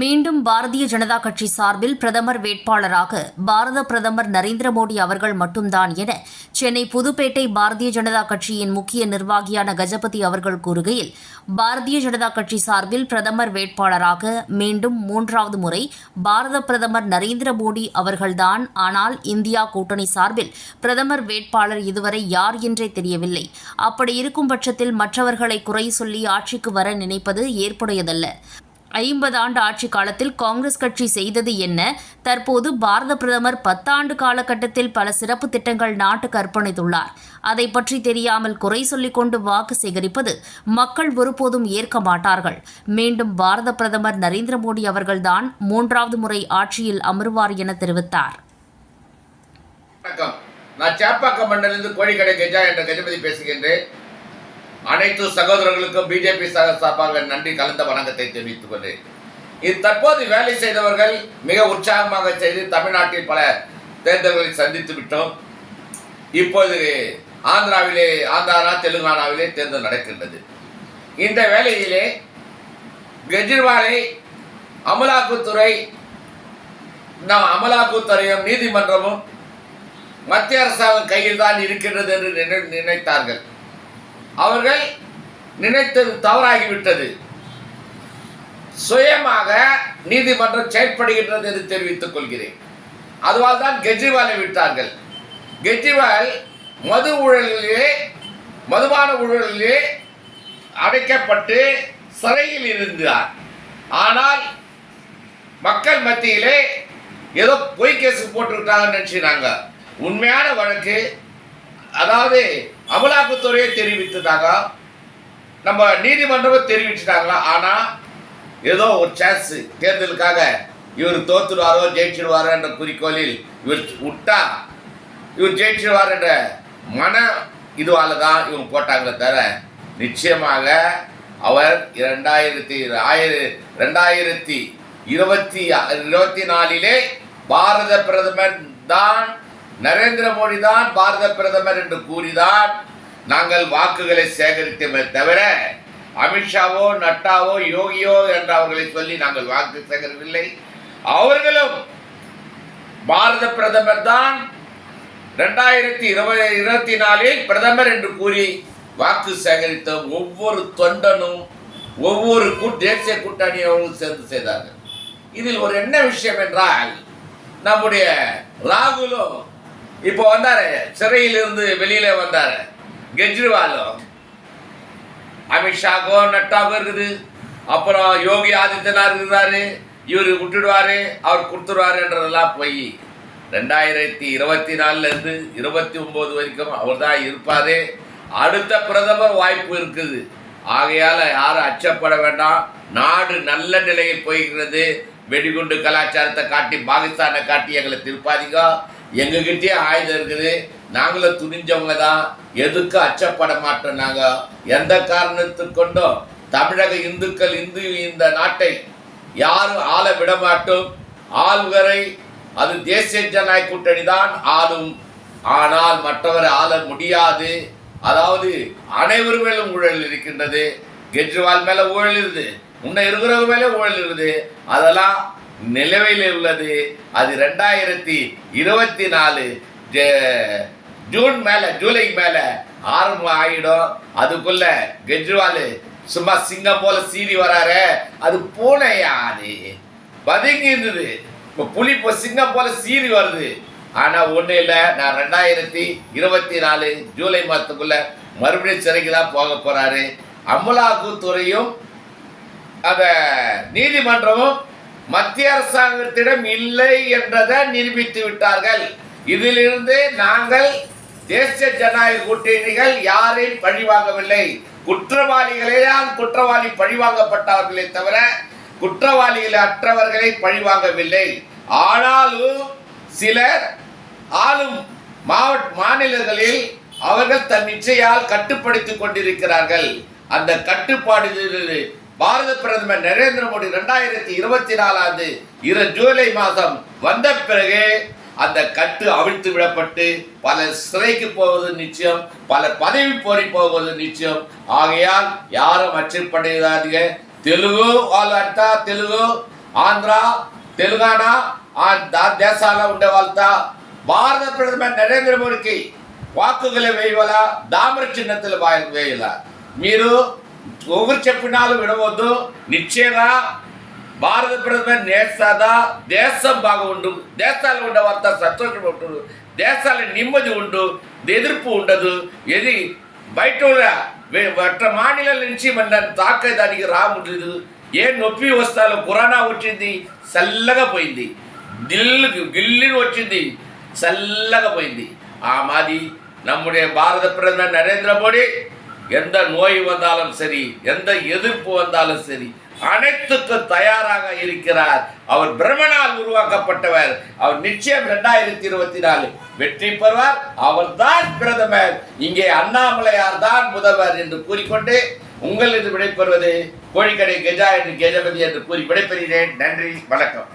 மீண்டும் பாரதிய ஜனதா கட்சி சார்பில் பிரதமர் வேட்பாளராக பாரத பிரதமர் நரேந்திர மோடி அவர்கள் மட்டும்தான் என சென்னை புதுப்பேட்டை பாரதிய ஜனதா கட்சியின் முக்கிய நிர்வாகியான கஜபதி அவர்கள் கூறுகையில் பாரதிய ஜனதா கட்சி சார்பில் பிரதமர் வேட்பாளராக மீண்டும் மூன்றாவது முறை பாரத பிரதமர் நரேந்திர மோடி அவர்கள்தான். ஆனால் இந்தியா கூட்டணி சார்பில் பிரதமர் வேட்பாளர் இதுவரை யார் என்றே தெரியவில்லை. அப்படி இருக்கும் பட்சத்தில் மற்றவர்களை குறை சொல்லி ஆட்சிக்கு வர நினைப்பது ஏற்புடையதல்ல. ஐம்பது ஆண்டு ஆட்சி காலத்தில் காங்கிரஸ் கட்சி செய்தது என்ன? தற்போது பாரத பிரதமர் பத்தாண்டு காலகட்டத்தில் பல சிறப்பு திட்டங்கள் நாட்டுக்கு அர்ப்பணித்துள்ளார். அதை பற்றி தெரியாமல் குறை சொல்லிக் கொண்டு வாக்கு சேகரிப்பது மக்கள் ஒருபோதும் ஏற்க மாட்டார்கள். மீண்டும் பாரத பிரதமர் நரேந்திர மோடி அவர்கள்தான் மூன்றாவது முறை ஆட்சியில் அமருவார் என தெரிவித்தார். நான் சேப்பாக்கம் மண்டலிருந்து கோழிக்கடை கஜா என்ற கஜபதி பேசுகின்றேன். அனைத்து சகோதரர்களுக்கும் பிஜேபி சார்பாக நன்றி கலந்த வணக்கத்தை தெரிவித்துக் கொண்டேன் இது தற்போது வேலை செய்தவர்கள் மிக உற்சாகமாக செய்து தமிழ்நாட்டில் பல தேர்தல்களை சந்தித்து விட்டோம். இப்போது ஆந்திராவிலே ஆந்திரா தெலுங்கானாவிலே தேர்தல் நடக்கின்றது. இந்த வேளையிலே கெஜ்ரிவாலை அமலாக்கத்துறை நம் அமலாக்கத்துறையும் நீதிமன்றமும் மத்திய அரசாங்கம் கையில் தான் இருக்கின்றது என்று நினை- நினைத்தார்கள். நினைத்தது தவறாகிவிட்டது. சுயமாக நீதிமன்றம் செயற்படுகின்றது என்று தெரிவித்துக் கொள்கிறேன். அதுவால் தான் கெஜ்ரிவாலை விட்டார்கள். கெஜ்ரிவால் மது ஊழலிலே மதுபான ஊழலிலே அடைக்கப்பட்டு சிறையில் இருந்தார். ஆனால் மக்கள் மத்தியிலே ஏதோ பொய் கேஸ் போட்டுக்கிட்டாங்கன்னு நினச்சினாங்க உண்மையான வழக்கு அதாவது அமலாக்கத்துறையை தெரிவித்துட்டாங்க நம்ம நீதிமன்றமும் தெரிவிச்சுட்டாங்களா? ஆனால் ஏதோ ஒரு சான்ஸ் தேர்தலுக்காக இவர் தோத்துடுவாரோ ஜெயிச்சிடுவாரோ என்ற குறிக்கோளில் இவர் விட்டா இவர் ஜெயிச்சிடுவார் என்ற மன இதுவால தான் இவங்க போட்டாங்களே தவிர நிச்சயமாக அவர் இரண்டாயிரத்தி ஆயிர ரெண்டாயிரத்தி இருபத்தி இருபத்தி நாலிலே பாரத பிரதமர் தான் நரேந்திர மோடி தான் பாரத பிரதமர் என்று கூறிதான் நாங்கள் வாக்குகளை சேகரித்தோமே தவிர அமித்ஷாவோ நட்டாவோ யோகியோ என்று அவர்களை சொல்லி நாங்கள் வாக்கு சேகரிக்கவில்லை. அவர்களும் பாரத பிரதமர் தான் ரெண்டாயிரத்தி இருபது இருபத்தி நாலில் பிரதமர் என்று கூறி வாக்கு சேகரித்த ஒவ்வொரு தொண்டனும் ஒவ்வொரு தேசிய கூட்டணியோடும் சேர்ந்து செய்தார்கள். இதில் ஒரு என்ன விஷயம் என்றால் நம்முடைய ராகுலும் இப்போ வந்தாரு சிறையிலிருந்து வெளியில வந்தாரு. கெஜ்ரிவாலும் அமித்ஷாக்கோ நட்டாக்கோ இருக்குது. அப்புறம் யோகி ஆதித்யநாத் இருந்தாரு இவர் விட்டுடுவாரு அவர் கொடுத்துருவாருன்றதெல்லாம் போய். ரெண்டாயிரத்தி இருபத்தி நாலுல இருந்து இருபத்தி ஒன்பது வரைக்கும் அவர் தான் இருப்பாரு. அடுத்த பிரதமர் வாய்ப்பு இருக்குது. ஆகையால் யாரும் அச்சப்பட வேண்டாம். நாடு நல்ல நிலையில் போய்கிறது. வெடிகுண்டு கலாச்சாரத்தை காட்டி பாகிஸ்தானை காட்டி எங்களை திருப்பாதீங்க. எங்ககிட்டயே ஆயுதம் இருக்குது. நாங்களும் துணிஞ்சவங்க தான் எதுக்கு அச்சப்பட மாட்டோம் நாங்க? எந்த காரணத்துக்கொண்டும் தமிழக இந்துக்கள் இந்து இந்த நாட்டை யாரும் ஆள விட மாட்டோம் ஆள்வரை அது தேசிய ஜனநாயக கூட்டணி தான் ஆளும். ஆனால் மற்றவரை ஆள முடியாது. அதாவது அனைவருமேலும் ஊழல் இருக்கின்றது. கெஜ்ரிவால் மேல ஊழல் இருக்குது. முன்ன இருக்கிறவங்க மேல ஊழல் இருக்குது. அதெல்லாம் நிலவையில் உள்ளது. அது ரெண்டாயிரத்தி இருபத்தி நாலு ஜூன் மேல ஜூலை மேல ஆரம்பம் ஆகிடும். அதுக்குள்ள கெஜ்ரிவால் சும்மா சிங்கம் போல சீறி வராரு. அது பூனையா அது பதுங்கி இருந்தது. இப்போ புலி இப்போ சிங்கம் போல சீறி வருது. ஆனால் ஒன்றும் இல்லை. நான் ரெண்டாயிரத்தி இருபத்தி நாலு ஜூலை மாதத்துக்குள்ள மறுபடியும் சிறைக்கு தான் போக போகிறாரு அமலாக்கத்துறையும் அந்த நீதிமன்றமும் மத்திய அரசாங்கத்திடம் இல்லை என்றதை நிரூபித்து விட்டார்கள். இதிலிருந்து நாங்கள் தேசிய ஜனநாயக கூட்டணிகள் யாரையும் பழிவாங்கவில்லை. குற்றவாளிகளேதான் குற்றவாளி பழிவாங்கப்பட்டவர்களே தவிர குற்றவாளிகள் அற்றவர்களை பழிவாங்கவில்லை. ஆனாலும் சிலர் ஆளும் மாவட்ட மாநிலங்களில் அவர்கள் தன் நிச்சயால் கட்டுப்படுத்திக் கொண்டிருக்கிறார்கள். அந்த கட்டுப்பாடு பாரத பிரதமர் நரேந்திர மோடி ரெண்டாயிரத்தி இருபத்தி நாலாவது இரு ஜூலை மாதம் வந்த பிறகு அந்த கட்டு அவிழ்த்து விடப்பட்டு பல சிறைக்கு போவது நிச்சயம் பல பதவி போரி போவது நிச்சயம் ஆகையால் யாரும் அச்சப்படையாதீங்க తెలుగు వాళ్ళు అంటా తెలుగు ఆంధ్ర తెలంగాణ ఆ దా- దేశాల్లో ఉండే వాళ్ళతో భారత ప్రధాని నరేంద్ర మోడీకి వాక్కుగల వేయవల దామర చిన్నతలు వేయాల మీరు ఒకరు చెప్పినాలు వినవద్దు నిశ్చయంగా భారత ప్రభుత్వం నేస్తాదా దేశం బాగుండు దేశాలు ఉండేవారంతా సంతోషం ఉంటుంది దేశాలు నిమ్మది ఉండు ఎదుర్పు ఉండదు. ఇది బయట వట్ట మాణిల నుంచి మన నన్ను తాకేదానికి రాముండదు. ఏ నొప్పి వస్తాలో కరోనా వచ్చింది చల్లగా పోయింది. గిల్లు గిల్లిని వచ్చింది చల్లగా పోయింది. ఆ మాది నమ్ముడే భారత ప్రధాని నరేంద్ర మోడీ. எந்த நோய் வந்தாலும் சரி எந்த எதிர்ப்பு வந்தாலும் சரி அனைத்துக்கும் தயாராக இருக்கிறார். அவர் பிரம்மனால் உருவாக்கப்பட்டவர். அவர் நிச்சயம் இரண்டாயிரத்தி இருபத்தி நாலு வெற்றி பெறுவார். அவர்தான் பிரதமர். இங்கே அண்ணாமலையார் தான் முதல்வர் என்று கூறிக்கொண்டு உங்களது விடைபெறுவது கோழிக்கடை கெஜா என்று கெஜபதி என்று கூறி விடைபெறுகிறேன். நன்றி வணக்கம்.